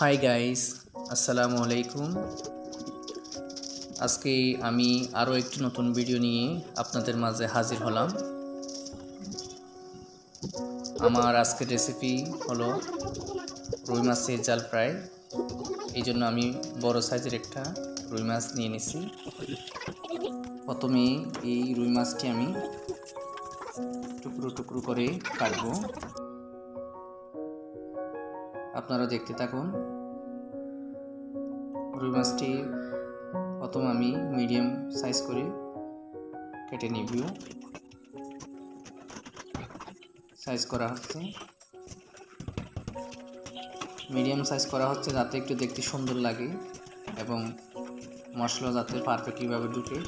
Hi guys আসসালামু আলাইকুম আজকে আমি আরও একটি নতুন ভিডিও নিয়ে আপনাদের মাঝে হাজির হলাম। আমার আজকের রেসিপি হলো রুই মাছের জাল ফ্রাই এই জন্য আমি বড় সাইজের একটা রুই মাছ নিয়ে নিছি। প্রথমে এই রুই মাছটি আমি টুকরো টুকরো করে কাটবো। আপনারা দেখতে থাকুন। রুই মাছটি প্রথম আমি মিডিয়াম সাইজ করে কেটে নিব। সাইজ করা হচ্ছে। মিডিয়াম সাইজ করা হচ্ছে যাতে একটু দেখতে সুন্দর লাগে এবং মশলা যাতে পারফেক্টলিভাবে ঢুকে।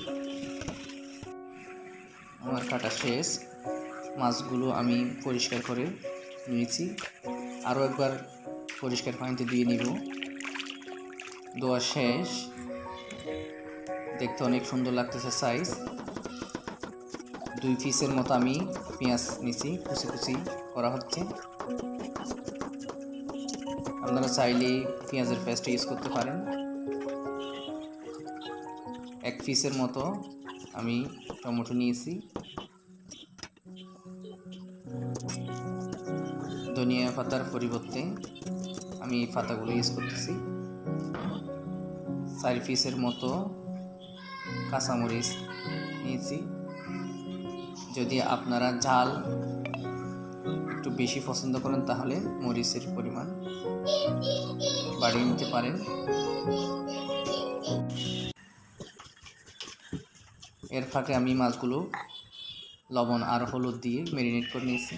আমার কাটা শেষ। মাছগুলো আমি পরিষ্কার করে নিয়েছি। আরও একবার পরিষ্কার পানিতে দিয়ে নিব। দোয়া শেষ। দেখতে অনেক সুন্দর লাগতেছে সাইজ দুই পিসের মতো আমি পেঁয়াজ নিছি, কুচি কুচি করা হচ্ছে। আপনারা চাইলে পেঁয়াজের পেস্ট ইউজ করতে পারেন। এক পিসের মতো আমি টমেটো নিয়েছি। ধনিয়া পাতার পরিবর্তে আমি এই পাতাগুলো ইউজ করতেছি। চার পিসের মতো কাঁচামরিচ নিয়েছি। যদি আপনারা ঝাল একটু বেশি পছন্দ করেন, তাহলে মরিচের পরিমাণ বাড়িয়ে নিতে পারেন। এর ফাঁকে আমি মাছগুলো লবণ আর হলুদ দিয়ে ম্যারিনেট করে নিয়েছি।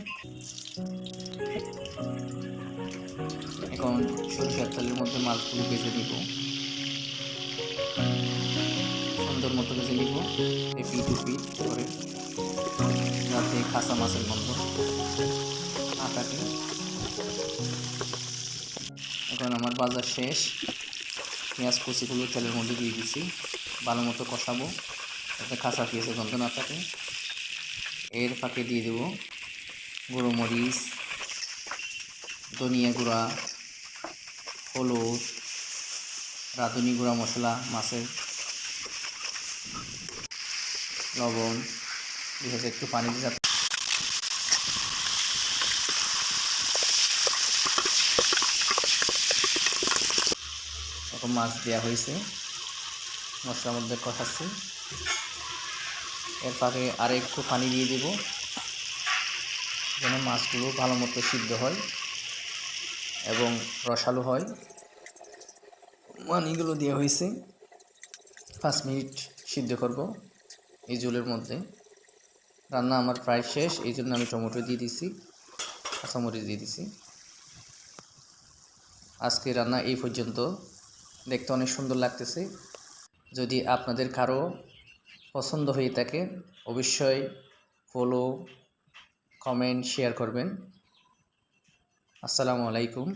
এখন সরষের তেলের মধ্যে মাছগুলো ভেজে নিব। সুন্দর মতো ভেজে নিব এপি টু পিট করে যাতে কাঁচা মাছের গন্ধ থাকে এখন আমার বাজার শেষ। পেঁয়াজ কুচিগুলো তেলের মধ্যে দিয়ে দিছি। ভালো মতো কষাবো, যাতে কাঁচা পেঁয়াজের গন্ধ না থাকে। এর ফাঁকে দিয়ে দেব গুঁড়ো মরিচ, ধনিয়া গুঁড়া হলুদ, রাঁধুনি গুঁড়া মশলা, মাছের লবণ, বিশেষ একটু পানি দিয়ে এখন মাছ দেওয়া হয়েছে। মশলার মধ্যে কষাচ্ছি। এর ফাঁকে আর একটু পানি দিয়ে দেব, যেন মাছগুলো ভালো মতো সিদ্ধ হয়। এবং রসালো হয়। মানিগুলো দেওয়া হয়েছে। পাঁচ মিনিট সিদ্ধ করব এই জলের মধ্যে। রান্না আমার প্রায় শেষ এই জন্য আমি টমেটো দিয়ে দিছি, কাঁচামরিচ দিয়ে দিছি। আজকে রান্না এই পর্যন্ত। দেখতে অনেক সুন্দর লাগতেছে। যদি আপনাদের কারও পছন্দ হয়ে থাকে, অবশ্যই ফলো কমেন্ট শেয়ার করবেন। আসসালামু আলাইকুম